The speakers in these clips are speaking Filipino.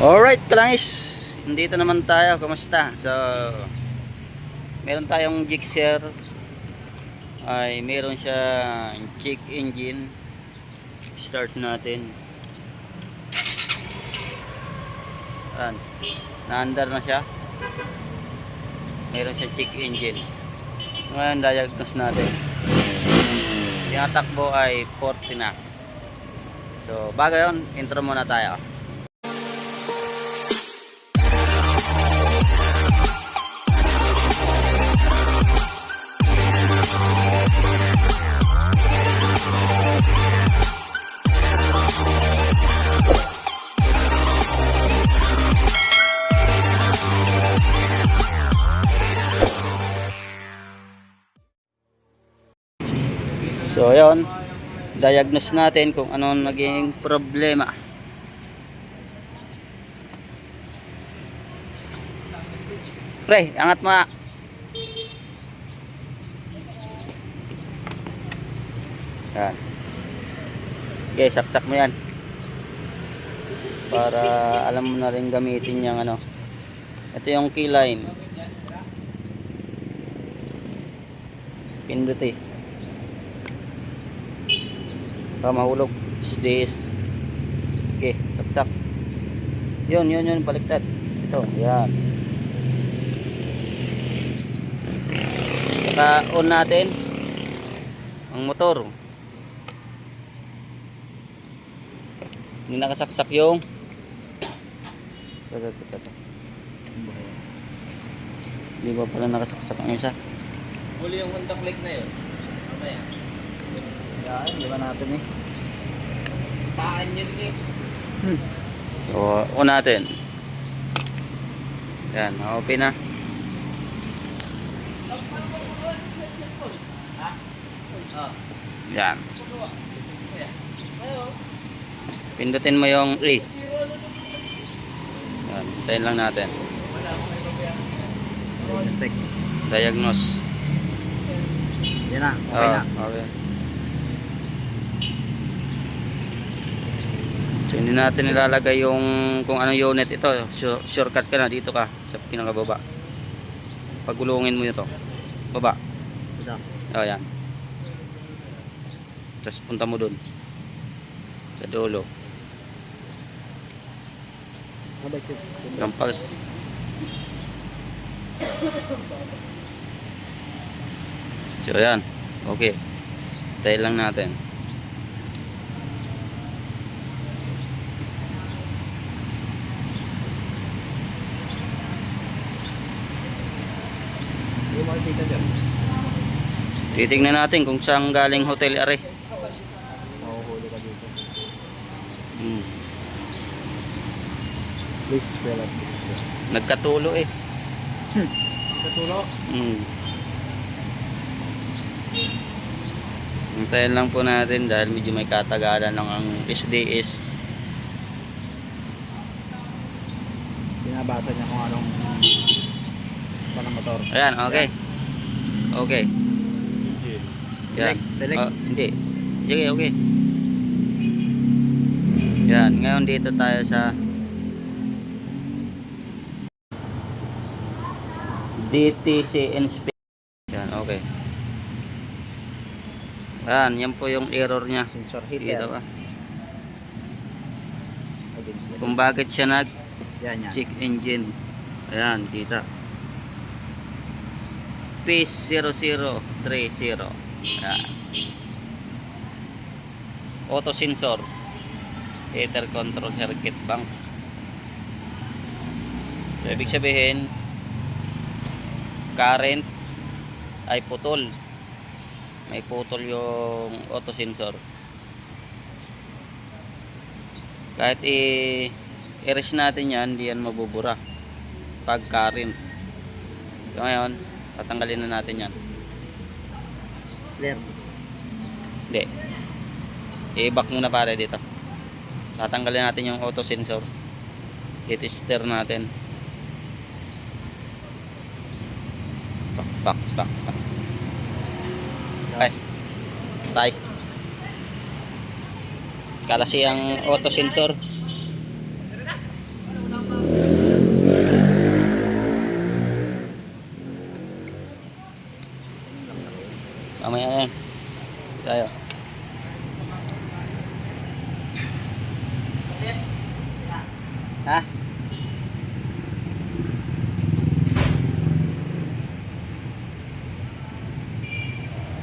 Alright, kalangis. Nandito naman tayo. Kamusta? So, meron tayong Gixxer. Ay, meron siya check engine. Start natin. Ayan. Na-under na siya. Meron siya check engine. Ngayon, diagnose natin. Yung takbo ay 40 na. So, bago yun, intro muna tayo. Diagnose natin kung ano naging problema. Pre, angat nga. Yan. Okay, saksak mo yan. Para alam mo na rin gamitin yung ano. Ito yung keyline. Pindot eh. Para mahulog. SDS. Okay, saksak. Yun, yun, yun, baliktad. Ito, yan. Saka on natin ang motor. Hindi nakasaksak yung. Hindi ba pala nakasaksak ang isa? Huli yung contact lake na yun. Mamaya. Yan, di ba natin eh. Taan yun eh. So, on natin. Yan, open na. Ah. Yan. Pindutin mo yung E. Yan, hintayin lang natin. Diagnose. Yan na, okay Ah, na. okay. So, hindi natin nilalagay yung kung anong unit ito. Sure- Shortcut ka na dito ka sa pinakababa. Pagulungin mo ito. Baba. Ito. Oh, yan. Tapos punta mo dun. Sa dulo. Kampals. So, yan. Okay. Tayo lang natin. Dyan. Titignan natin kung saan galing hotel are. Mahuhuli ka dito. Hmm. Please, spell out this. Nagkatulo eh. Katulog. Hmm. Hintayin lang po natin dahil medyo may katagalan lang ang SDS. Binabasa niya kung anong panang motor. Ayan, okay. Okay. Yan. Select. Oh, hindi. Sige, okay. Yan, ngayon dito tayo sa DTC Inspection. Yan, okay. Yan, yan po yung error niya. Sensor Dito heater. ba? Against the- Kung bakit siya nag Yan, yan. check engine. Ayan, kita. Pace 0030. Ayan. Auto sensor. Heater control circuit bank. So, ibig sabihin, current ay putol. May putol yung auto sensor. Kahit i- i-rest natin yan, hindi yan mabubura. Pag current. So, ngayon, tatanggalin na natin yan. Clear. Hindi. I-back muna pare dito. Tatanggalin natin yung auto sensor. I-tester natin. Back, back, back, back. Ay. Tay. Kalasi ang auto sensor. Ha?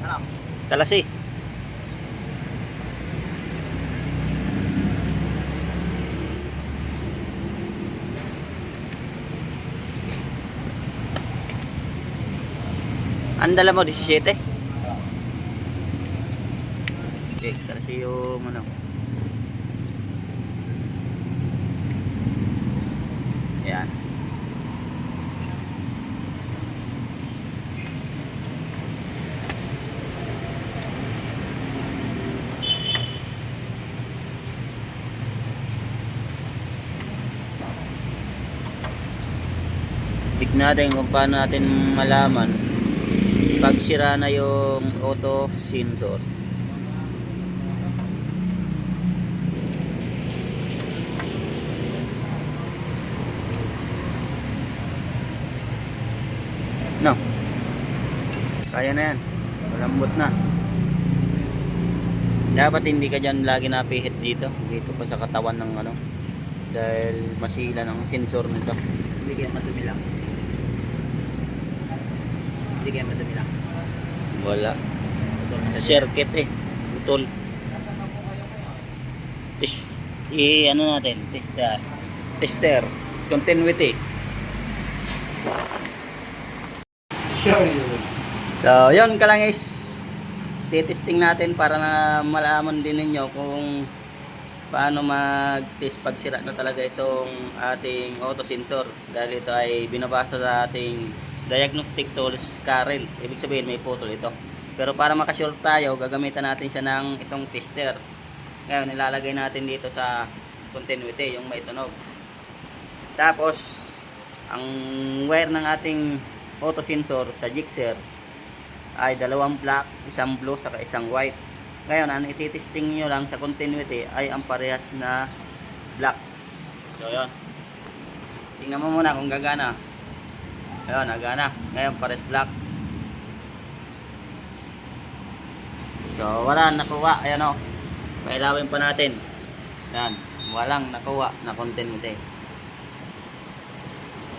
Ano? Kalasi. Ang dala mo, 17? Okay, kalasi yung ano. Yan. Check natin kung paano natin malaman pag sira na yung auto sensor. No. Kaya na yan. Malambot na. Dapat hindi ka dyan lagi napihit dito. Dito pa sa katawan ng ano. Dahil masila ng sensor nito. Hindi kaya madumi lang. Hindi kaya madumi lang. Wala. Circuit eh. Putol. Test, i ano natin, tester. Tester. Continuity. So, yun ka lang is titesting natin para na malaman din ninyo kung paano mag-test pag sira na talaga itong ating auto sensor dahil ito ay binabasa sa ating diagnostic tools Karel ibig sabihin may putol ito pero para makasure tayo gagamitan natin siya ng itong tester ngayon nilalagay natin dito sa continuity yung may tunog tapos ang wire ng ating auto sensor sa jigsaw ay dalawang black, isang blue, saka isang white. Ngayon, ang ititesting nyo lang sa continuity ay ang parehas na black. So, yun. Tingnan mo muna kung gagana. Ayun, nagana. Ngayon, parehas black. So, wala nakuha. Ayan o. Pailawin pa natin. Yan. Walang nakuha na continuity.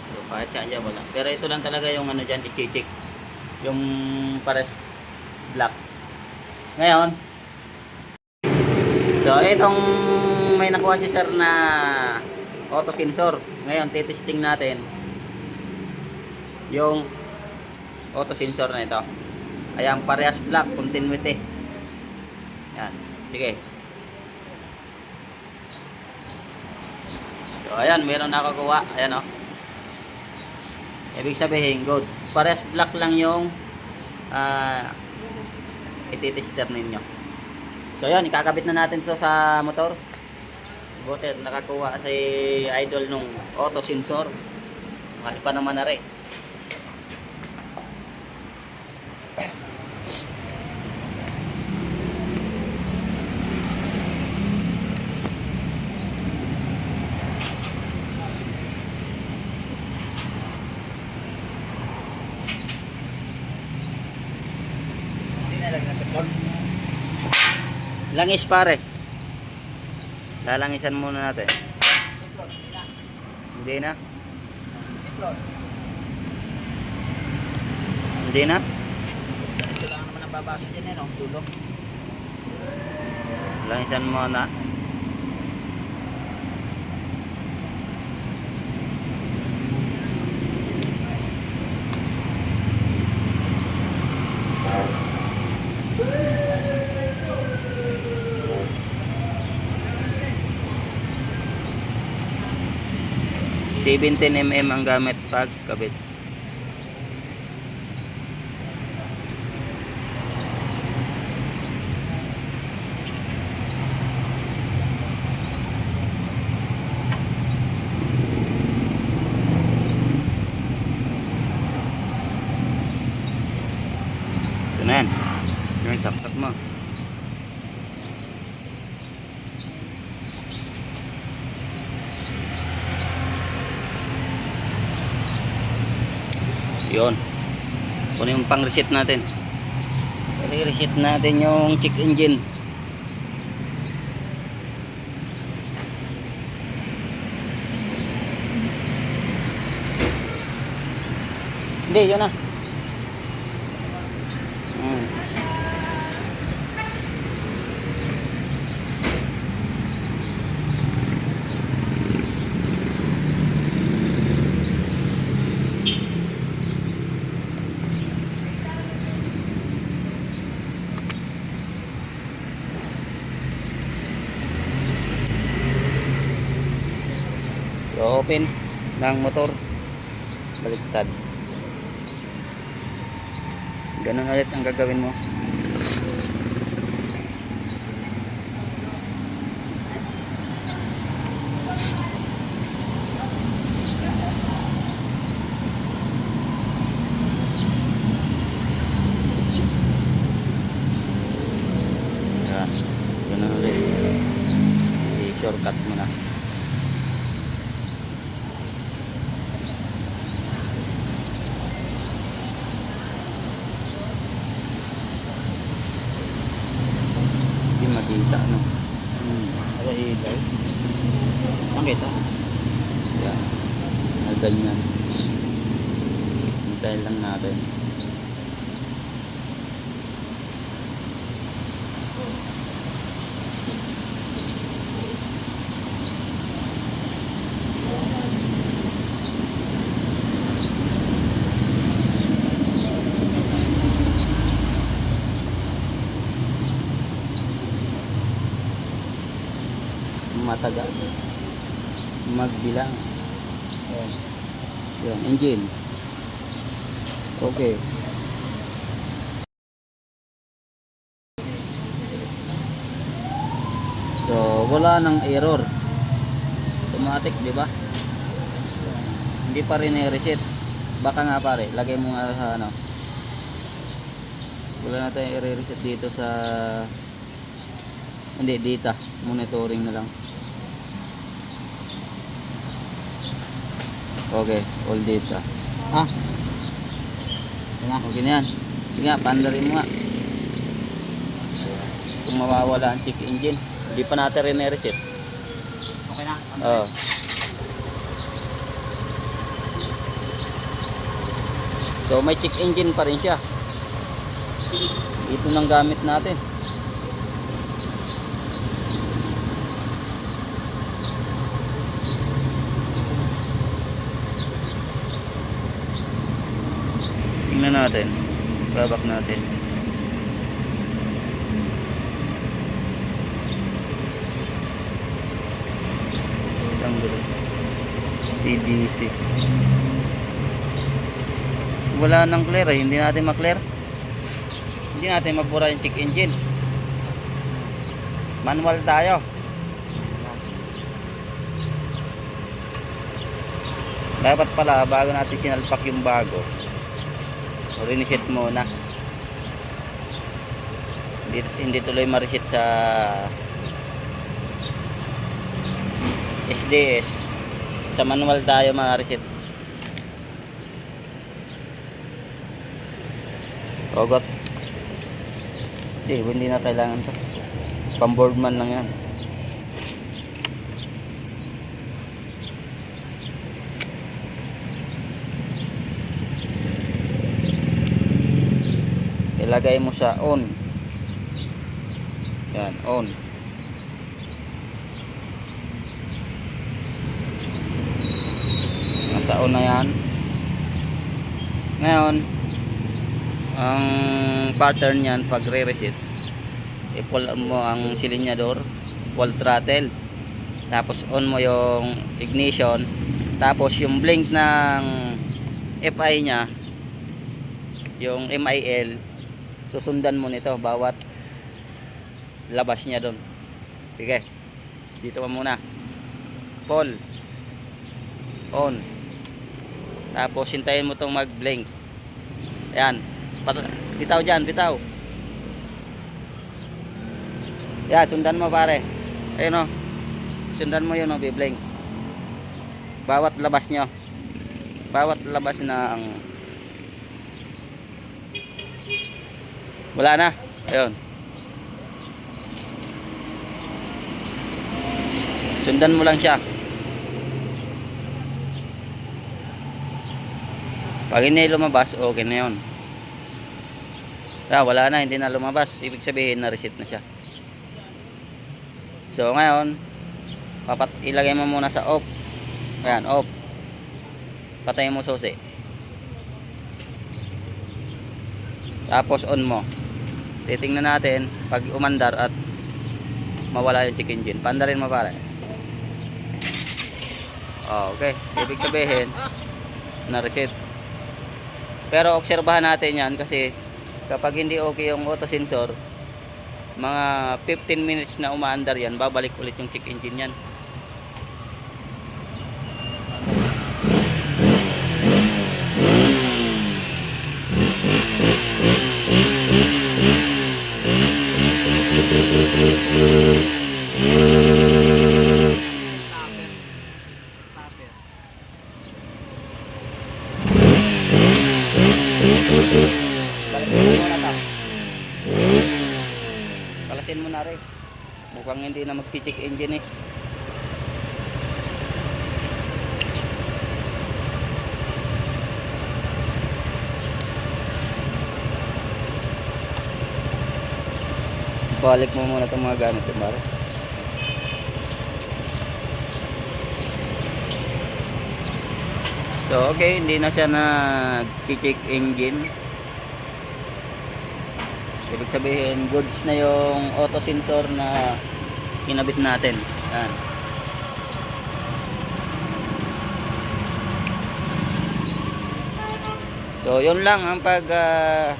So, kahit saan dyan, wala. Pero ito lang talaga yung ano dyan, i-check. Yung pares black. Ngayon, so itong may nakuha si sir na auto sensor. Ngayon, titesting natin yung auto sensor na ito. Ayan, parehas black, continuity. Yan. Sige. So, ayan, meron na kukuha. Ayan, oh. Ibig sabihin, goods. Parehas black lang yung ah ititester ninyo. So, yun, ikakabit na natin so sa motor. Buti, nakakuha si idol nung auto sensor. Mahal pa naman na rin. Langis pare. Lalangisan muna natin. Hindi na. Hindi na. Lang naman ang babasa dyan eh, no? Dulo. Langisan muna. Seventeen mm ang gamit pag kabit. Ito na yan. Yung saksak mo. Yun. Kunin yung pang reset natin. I-reset natin yung check engine. Hindi, yun na. Open ng motor. Baliktad. Ganun ulit ang gagawin mo. Yan. Ganun ulit. I-shortcut mo na. Hindi makita, no? Hmm. Ada ilaw. Nakita? Yan. Na ganyan. Hintayin lang natin. Magbilang Ayan. Yan, engine. Okay. So wala nang error. Automatic di ba? Hindi pa rin i-reset baka nga pare lagay mo nga sa ano wala natin i-reset dito sa hindi data. Monitoring na lang okay all data Ha? Yan na. okay na yan sige nga pandarin mo nga kung mawawala ang check engine hindi pa natin rin reset Okay na. Oo. So may check engine pa rin siya. Ito nang gamit natin. Tingnan natin. Babak natin. Tanggol. TDC. Wala nang clear eh. Hindi natin ma-clear. Hindi natin mabura yung check engine. Manual tayo. Dapat pala bago natin sinalpak yung bago. Reset muna. Hindi, hindi tuloy ma-reset sa SDS. Sa manual tayo ma-reset. Ogot. Hindi, hindi na kailangan to. Pamboardman lang yan. Ilagay mo sa on. Yan, on. Nasa on na yan. Ngayon, ang pattern yan pag re-reset, i-pull mo ang silinyador, full throttle. Tapos on mo yung ignition. Tapos yung blink ng FI niya, yung MIL, susundan mo nito bawat labas niya doon. Sige. Dito pa muna. Pull. On. Tapos hintayin mo tong mag-blink. Ayan. Pat- bitaw dyan, bitaw. Yeah, sundan mo pare. Ayun o. Sundan mo yun o, biblink. Bawat labas nyo. Bawat labas na Wala na. Ayun. Sundan mo lang siya. Pag hindi lumabas, okay na yun. Ah, wala na, hindi na lumabas. Ibig sabihin, na-reset na siya. So, ngayon, papat ilagay mo muna sa off. Ayan, off. Patayin mo susi. Tapos on mo. Titingnan natin pag umandar at mawala yung check engine. Pandarin mo pare. Oh, okay. Ibig sabihin, na-reset. Pero obserbahan natin yan kasi kapag hindi okay yung auto sensor, mga 15 minutes na umaandar yan, babalik ulit yung check engine yan. Balikin mo muna ta. Kalasin mo na rin. Mukhang hindi na magchi-check engine eh. Balik mo muna itong mga gamit yung baro. So okay, hindi na siya nag-check engine. Ibig sabihin, goods na yung auto sensor na kinabit natin. Yan. So, yun lang ang pag ah,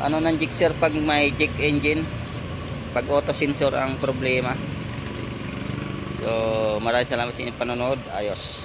ano ng jigsaw pag may check engine pag auto sensor ang problema. So, maraming salamat sa inyong panonood. Ayos.